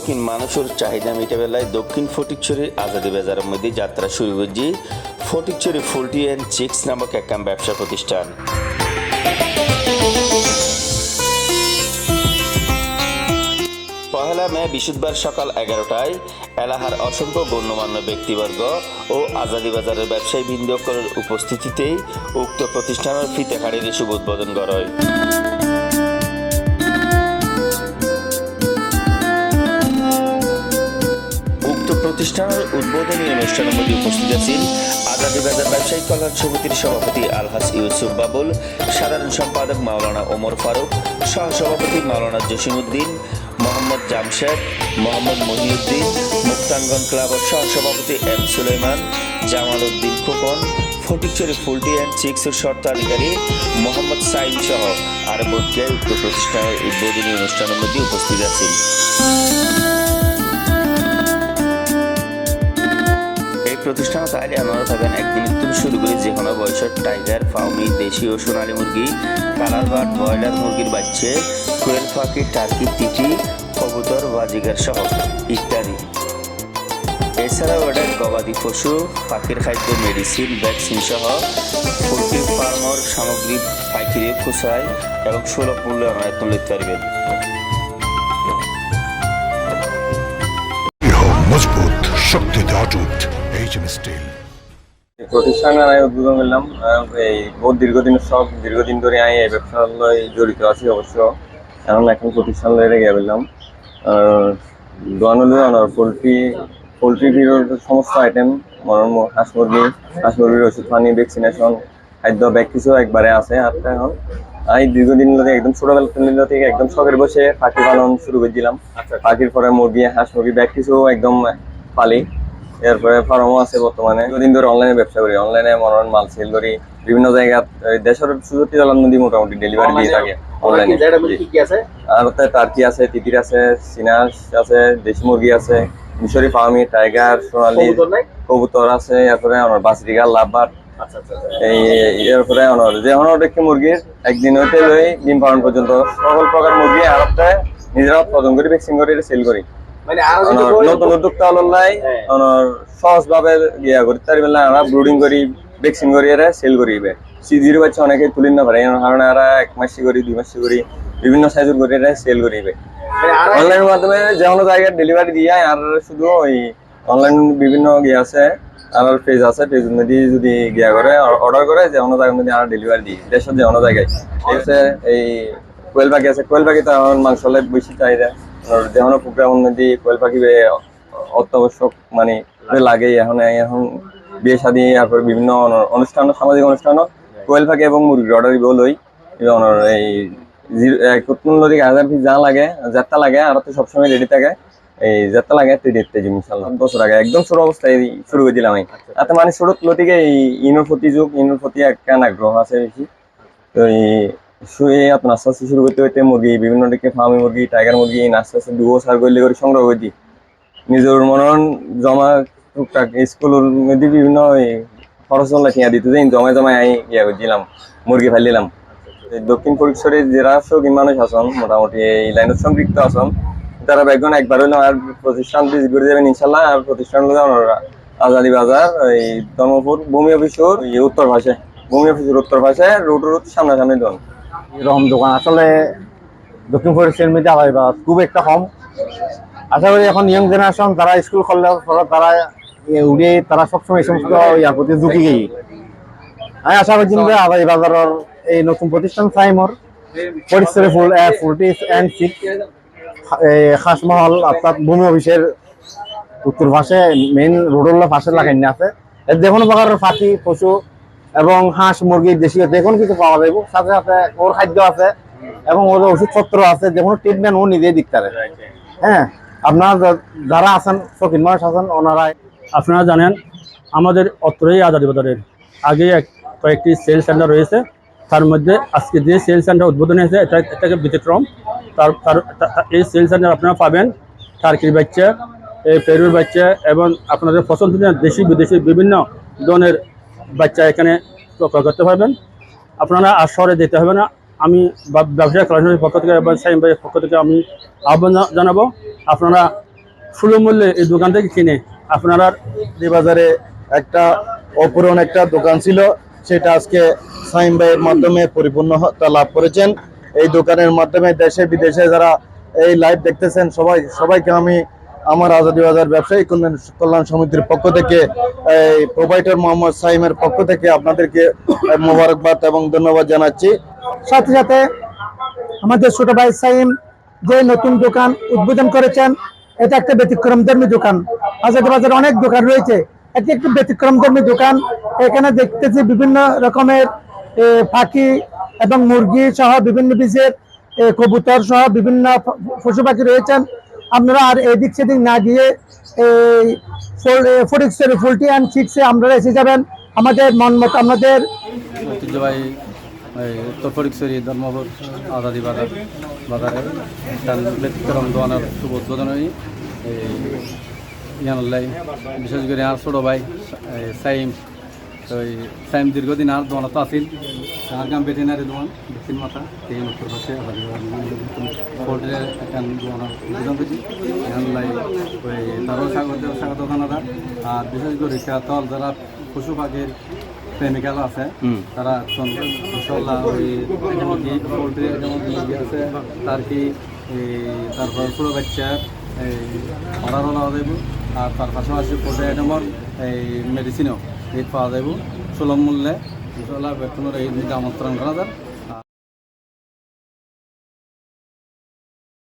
শৌখিন মানুষের চাহিদা মেটাবেলায় দক্ষিণ ফটিকছড়ির আজাদি বাজারের মধ্যে যাত্রা শুরু করছি ফটিকছড়ি ফুলটি অ্যান্ড চিক্স নামক একখান ব্যবসা প্রতিষ্ঠান। পহেলা মে বৃহস্পতিবার সকাল এগারোটায় এলাহার অসংখ্য গণ্যমান্য ব্যক্তিবর্গ ও আজাদি বাজারের ব্যবসায়ী বৃন্দকরের উপস্থিতিতেই উক্ত প্রতিষ্ঠানের ফিতেখাড়ির শুভ উদ্বোধন করা প্রতিষ্ঠানের উদ্বোধনী অনুষ্ঠানের মধ্যে উপস্থিত আছেন আজাদি বাজার ব্যবসায়িক কল্যাণ সমিতির সভাপতি আলহাস ইউসুফ বাবুল, সাধারণ সম্পাদক মাওলানা ওমর ফারুক, সহসভাপতি মাওলানা জসিমউদ্দিন, মোহাম্মদ জামশেদ, মোহাম্মদ মহিউদ্দিন, মুক্তাঙ্গন ক্লাবের সহসভাপতি M Sulaiman Jamal Uddin Khokon, Fatikchhari poultry and চিক্সের স্বত্বাধিকারী মোহাম্মদ সাইম সহ আরও বক্তিয়ায় প্রতিষ্ঠানের উদ্বোধনী অনুষ্ঠানের মধ্যে উপস্থিত আছেন। প্রতিষ্ঠান চাইলে আপনারা পাবেন একদিন থেকে শুরু করে যে কোনো বয়সের টাইগার ফাউমি, দেশি ও সোনালী মুরগি কালার বাট ব্রয়লার মুরগির বাচ্চে, কোয়েল পাখি টার্কি তিটি কবুতর, বাজিগার সহ ইত্যাদি। এছাড়াও এটা গবাদি পশু, পাখির খাদ্য মেডিসিন ভ্যাকসিন সহ পোলট্রি ফার্মর সামগ্রী পাইকারি খুচরায় এবং সুলভ মূল্যে আপনারা তুলে পারবেন স্টিল প্রতিষ্ঠানে আমি উদ্বোধন করলাম এই বহুত দীর্ঘদিনের সব দীর্ঘদিন ধরে আমি এই ব্যবসার জড়িত আছি অবশ্য। এখন এখন প্রতিষ্ঠান লয়ে গিয়ে বললাম দোয়ানুলি অনার পোলট্রি পোলট্রি ভিড়ের সমস্ত আইটেম মরম হাঁস মুরগি হাঁস মুরগির ওষুধ পানি ভ্যাকসিনেশন খাদ্য ব্যাগ কিছু একবারে আছে আর এখন। আমি দীর্ঘদিন ধরে একদম ছোটবেলা থেকে একদম শখের বসে পাখি পালন শুরু করেছিলাম পাখির পরে মুরগি হাঁস মুরগি ব্যাগ কিছু একদম পালি। এরপরে ফার্মও আছে বর্তমানে। দুদিন ধরে অনলাইনে ব্যবসা করি। অনলাইনে মনোরণ মাল সেল করি। বিভিন্ন জায়গা দেশের সুযোগ জলার নদী মোটামুটি ডেলিভারি দিয়ে থাকে অনলাইনে আর ওতে টার্কি আছে তিতির আছে সিনাস আছে দেশি মুরগি আছে মিশরি ফার্মি টাইগার সোনালি কবুতর আছে এরপরে আমার বাসরিগা লাভবার। এই এরপরে অনর যে অনর একটি মুরগির একদিন হইতে লই ডিম পালন পর্যন্ত সকল প্রকার মুরগি আর নিজেরা উৎপাদন করি ভ্যাকসিন করি সেল করি। মানে নতুন উদ্যোক্তা হলাই হ্যাঁ। অনর সহজ ভাবে ইয়া করি তার বেলা আমরা ব্রুডিং করি ভ্যাকসিন করি এরা সেল করিবে সিজির বাচ্চা অনেকে তুলিন না পারে কারণে এরা এক মাসি করি দুই মাসি করি বিভিন্ন সাইজের করি এরা সেল করিবে মানে আরও অনলাইনের মাধ্যমে যে কোনো জায়গায় ডেলিভারি দিয়ে আর শুধু ওই অনলাইন বিভিন্ন ইয়ে আছে আর পেজ আছে পেজ মধ্যে যদি গিয়া করে অর্ডার করে যে কোনো জায়গার মধ্যে আর ডেলিভারি দিই দেশের যে জায়গায়। এই কোয়েল পাখি আছে কোয়েল পাখি তো এখন মাংস হলে বেশি চাহিদা আর যে কোনো প্রোগ্রামের মধ্যে কোয়েল পাখি অত্যাবশ্যক মানে লাগে এখন এখন বিয়ে শাদী তারপর বিভিন্ন অন- অনুষ্ঠান সামাজিক অনুষ্ঠান কোয়েল পাখি এবং মুরগির অর্ডার দিব লই। এই কতমূল্য হাজার পিস যা লাগে যাত্রা লাগে আর তো সবসময় রেডি থাকে। এই যাত্রা লাগে তুই দেখতে যাবি ইনশাল্লাহ। বছর আগে একদম ছোট অবস্থায় শুরু করে দিলাম আমি। তাতে মানে ছোট থেকে এই ইনোর প্রতি যুগ ইনোর প্রতি একটা আগ্রহ আছে বেশি। তো এই শুয়ে আপনার আস্তে আস্তে শুরু করতে করতে মুরগি, বিভিন্ন দিকে ফার্মি মুরগি টাইগার মুরগি আস্তে আস্তে দুবো সার করলে করে সংগ্রহ করে দিই। নিজের মনন জমা টুকটাক স্কুলের মধ্যে বিভিন্ন খরচ লেখিয়া দিত যে জমায় জমায় আই ইয়া দিলাম, মুরগি ফেলিলাম দক্ষিণ পরিসরের যারা শৌখিন মানুষ আছেন, মোটামুটি এই লাইনের সম্পৃক্ত আছেন। তারা বেগুন একবার হইল আর প্রতিষ্ঠান ভিজিট করে যাবেন ইনশাল্লাহ আর প্রতিষ্ঠান হলো আজাদি বাজার, এই ধর্মপুর, ভূমি অফিসের উত্তর পাশে, ভূমি অফিসের উত্তর পাশে, রোড রোড সামনাসামনি দোকান এরকম দোকান। আসলে দক্ষিণ ফরিদপুরের মধ্যে আলাদা বা খুব একটা কম। আশা করি এখন ইয়ং জেনারেশন তারা স্কুল করলে তারা এ উড়ে তারা সবসময় এই সমস্ত ইয়ার প্রতি ঝুঁকি গিয়ে আমি আশা করছি যে আদাই বাজারের এই নতুন প্রতিষ্ঠান সাইমর পরিচয় ফুল ফুলটিস অ্যান্ড সিট খাসমহল অর্থাৎ ভূমি অফিসের উত্তর পাশে মেইন রোডের পাশে লাগাই আছে। যে কোনো প্রকারের পাখি পশু এবং হাঁস, মুরগি, দেশি যে কোনো কিছু পাওয়া যাবে সাথে সাথে ওর খাদ্য আছে এবং ওর ওষুধপত্র আছে যে কোনো ট্রিটমেন্ট ও নিজেই দিতে পারে। হ্যাঁ আপনার যারা আছেন, শৌখিন মানুষ আছেন ওনারাই আপনারা জানেন, আমাদের অত্রই আজাদি বাজারের আগে এক কয়েকটি সেল সেন্টার রয়েছে। তার মধ্যে আজকে যে সেল সেন্টার উদ্বোধন হয়েছে, এটা এটাকে ব্যতিক্রম তার তার এই সেল সেন্টার আপনারা পাবেন টার্কির বাচ্চা, এই পেরুর বাচ্চা এবং আপনাদের পছন্দনীয় দেশি বিদেশি বিভিন্ন ধরনের বাচ্চা এখানে ক্রয় করতে পারবেন। আপনারা আর শহরে যেতে হবে না। আমি ব্যবসায়ী কলেজের পক্ষ থেকে বা সাইম ভাইয়ের পক্ষ থেকে আমি আহ্বান জানাব, আপনারা সুলভ মূল্যে এই দোকান থেকে কিনে আপনারা এই বাজারে একটা অপূরণ একটা দোকান ছিল। সেটা আজকে সাইম ভাইয়ের মাধ্যমে পরিপূর্ণতা লাভ করেছেন। এই দোকানের মাধ্যমে দেশে বিদেশে যারা এই লাইভ দেখতেছেন, সবাই সবাইকে আমি আমার আজাদি বাজার ব্যবসায়ী কল্যাণ সমিতির পক্ষ থেকে, এই প্রোভাইডার মোহাম্মদ সাইমের পক্ষ থেকে আপনাদেরকে মোবারকবাদ এবং ধন্যবাদ জানাচ্ছি। সাথে সাথে আমাদের ছোট ভাই সাইম যে নতুন দোকান উদ্বোধন করেছেন, এটা একটা ব্যতিক্রমধর্মী দোকান। আজাদ বাজারে অনেক দোকান রয়েছে। এটি একটি ব্যতিক্রমধর্মী দোকান। এখানে দেখতেছি বিভিন্ন রকমের পাখি এবং মুরগি সহ বিভিন্ন বীজের কবুতর সহ বিভিন্ন পশু পাখি রয়েছেন। আপনারা আর এদিক সেদিক না গিয়ে এই ফটিক্সের ফুলটি অ্যান্ড সিক্সে আপনারা এসে যাবেন। আমাদের মন মতো আমাদের ঐতিহ্যবাহী উত্তর ফরিকছড়ি ধর্মপুর আজাদি বাজার, বাজারে। ব্যতিক্রম দোকানের শুভ উদ্বোধনী ইয়ানুল্লাই বিশেষ করে আর ছোটো ভাই সাইম তো এই সাইম দীর্ঘদিন আর দোকানত আছিল আর গাম ভেটেনারি দোকান দক্ষিণ মাথা এই উত্তর পাশে আজাদি ফোর্টের একটা দোকানের উদ্বোধন করছি ইয়ানুল্লাই ওই তারও স্বাগত স্বাগত জানারা আর বিশেষ করে তল যারা পশু পাখির প্রেমিকাল আছে। তারা এখন ইনশাল্লাহ ওই মুরগি পোলট্রি যেমন মুরগি আছে। তার কি এই তারপর ছোটো বাচ্চার এই অর্ডারও নেওয়া যাব আর তার পাশাপাশি পোলট্রি আইটেমর এই মেডিসিনও এই পাওয়া যাব সুলভ মূল্যে। ইনশাল্লাহ বেতনের এই আমন্ত্রণ করা যায়